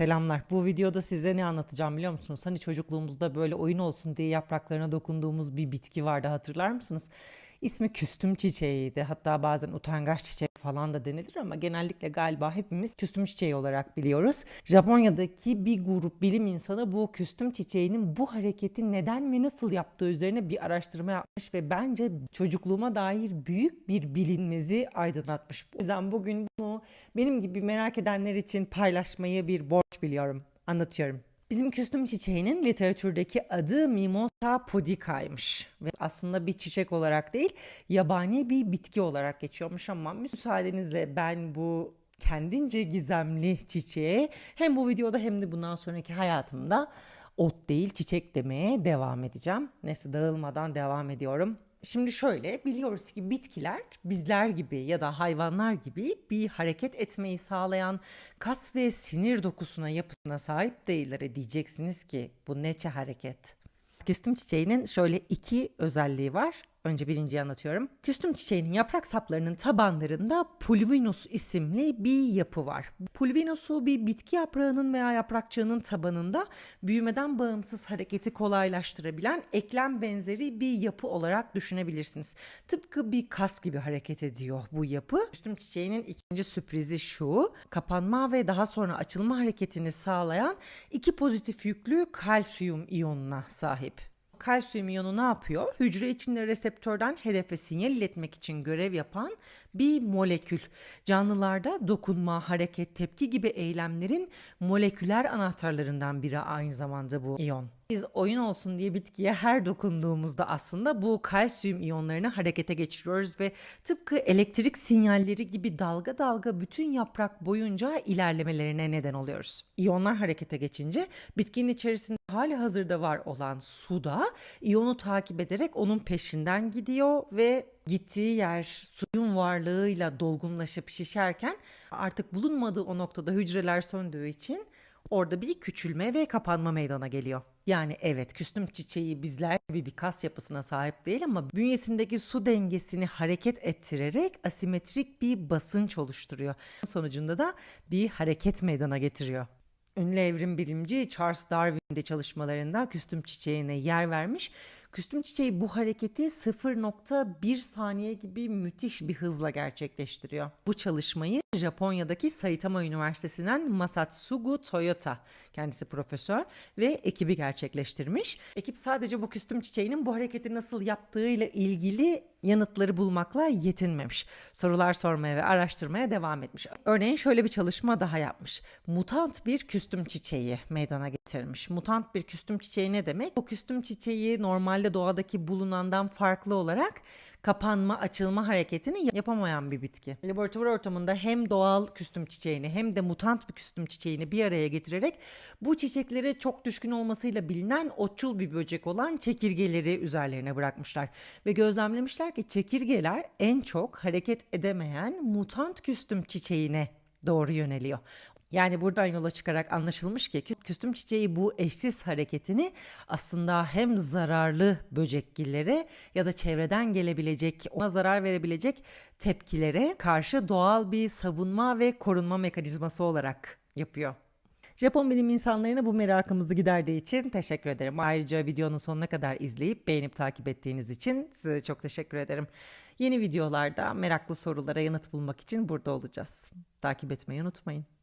Selamlar. Bu videoda size ne anlatacağım biliyor musunuz? Hani çocukluğumuzda böyle oyun olsun diye yapraklarına dokunduğumuz bir bitki vardı hatırlar mısınız? İsmi küstüm çiçeğiydi. Hatta bazen utangaç çiçek falan da denilir ama genellikle galiba hepimiz küstüm çiçeği olarak biliyoruz. Japonya'daki bir grup bilim insanı bu küstüm çiçeğinin bu hareketi neden ve nasıl yaptığı üzerine bir araştırma yapmış ve bence çocukluğuma dair büyük bir bilinmezi aydınlatmış. O yüzden bugün bunu benim gibi merak edenler için paylaşmayı bir borç biliyorum. Anlatıyorum. Bizim küstüm çiçeğinin literatürdeki adı Mimosa pudica'ymış. Ve aslında bir çiçek olarak değil, yabani bir bitki olarak geçiyormuş ama müsaadenizle ben bu kendince gizemli çiçeğe hem bu videoda hem de bundan sonraki hayatımda ot değil çiçek demeye devam edeceğim. Neyse dağılmadan devam ediyorum. Şimdi şöyle biliyoruz ki bitkiler bizler gibi ya da hayvanlar gibi bir hareket etmeyi sağlayan kas ve sinir dokusuna yapısına sahip değiller. E diyeceksiniz ki bu neçe hareket? Küstüm çiçeğinin şöyle iki özelliği var. Önce birinciyi anlatıyorum. Küstüm çiçeğinin yaprak saplarının tabanlarında pulvinus isimli bir yapı var. Pulvinusu bir bitki yaprağının veya yaprakçığının tabanında büyümeden bağımsız hareketi kolaylaştırabilen eklem benzeri bir yapı olarak düşünebilirsiniz. Tıpkı bir kas gibi hareket ediyor bu yapı. Küstüm çiçeğinin ikinci sürprizi şu. Kapanma ve daha sonra açılma hareketini sağlayan iki pozitif yüklü kalsiyum iyonuna sahip kalsiyum iyonu ne yapıyor? Hücre içinde reseptörden hedefe sinyal iletmek için görev yapan bir molekül. Canlılarda dokunma, hareket, tepki gibi eylemlerin moleküler anahtarlarından biri aynı zamanda bu iyon. Biz oyun olsun diye bitkiye her dokunduğumuzda aslında bu kalsiyum iyonlarını harekete geçiriyoruz ve tıpkı elektrik sinyalleri gibi dalga dalga bütün yaprak boyunca ilerlemelerine neden oluyoruz. İyonlar harekete geçince bitkinin içerisinde hali hazırda var olan su da iyonu takip ederek onun peşinden gidiyor ve gittiği yer suyun varlığıyla dolgunlaşıp şişerken artık bulunmadığı o noktada hücreler söndüğü için orada bir küçülme ve kapanma meydana geliyor. Yani evet küstüm çiçeği bizler gibi bir kas yapısına sahip değil ama bünyesindeki su dengesini hareket ettirerek asimetrik bir basınç oluşturuyor. Sonucunda da bir hareket meydana getiriyor. Ünlü evrim bilimci Charles Darwin de çalışmalarında küstüm çiçeğine yer vermiş. Küstüm çiçeği bu hareketi 0.1 saniye gibi müthiş bir hızla gerçekleştiriyor. Bu çalışmayı Japonya'daki Saitama Üniversitesi'nden Masatsugu Toyota kendisi profesör ve ekibi gerçekleştirmiş. Ekip sadece bu küstüm çiçeğinin bu hareketi nasıl yaptığıyla ilgili yanıtları bulmakla yetinmemiş. Sorular sormaya ve araştırmaya devam etmiş. Örneğin şöyle bir çalışma daha yapmış. Mutant bir küstüm çiçeği meydana getirmiş. Mutant bir küstüm çiçeği ne demek? O küstüm çiçeği normalde doğadaki bulunandan farklı olarak kapanma, açılma hareketini yapamayan bir bitki. Laboratuvar ortamında hem doğal küstüm çiçeğini hem de mutant bir küstüm çiçeğini bir araya getirerek bu çiçeklere çok düşkün olmasıyla bilinen otçul bir böcek olan çekirgeleri üzerlerine bırakmışlar. Ve gözlemlemişler ki çekirgeler en çok hareket edemeyen mutant küstüm çiçeğine doğru yöneliyor. Yani buradan yola çıkarak anlaşılmış ki küstüm çiçeği bu eşsiz hareketini aslında hem zararlı böcekgillere ya da çevreden gelebilecek ona zarar verebilecek tepkilere karşı doğal bir savunma ve korunma mekanizması olarak yapıyor. Japon bilim insanlarına bu merakımızı giderdiği için teşekkür ederim. Ayrıca videonun sonuna kadar izleyip beğenip takip ettiğiniz için size çok teşekkür ederim. Yeni videolarda meraklı sorulara yanıt bulmak için burada olacağız. Takip etmeyi unutmayın.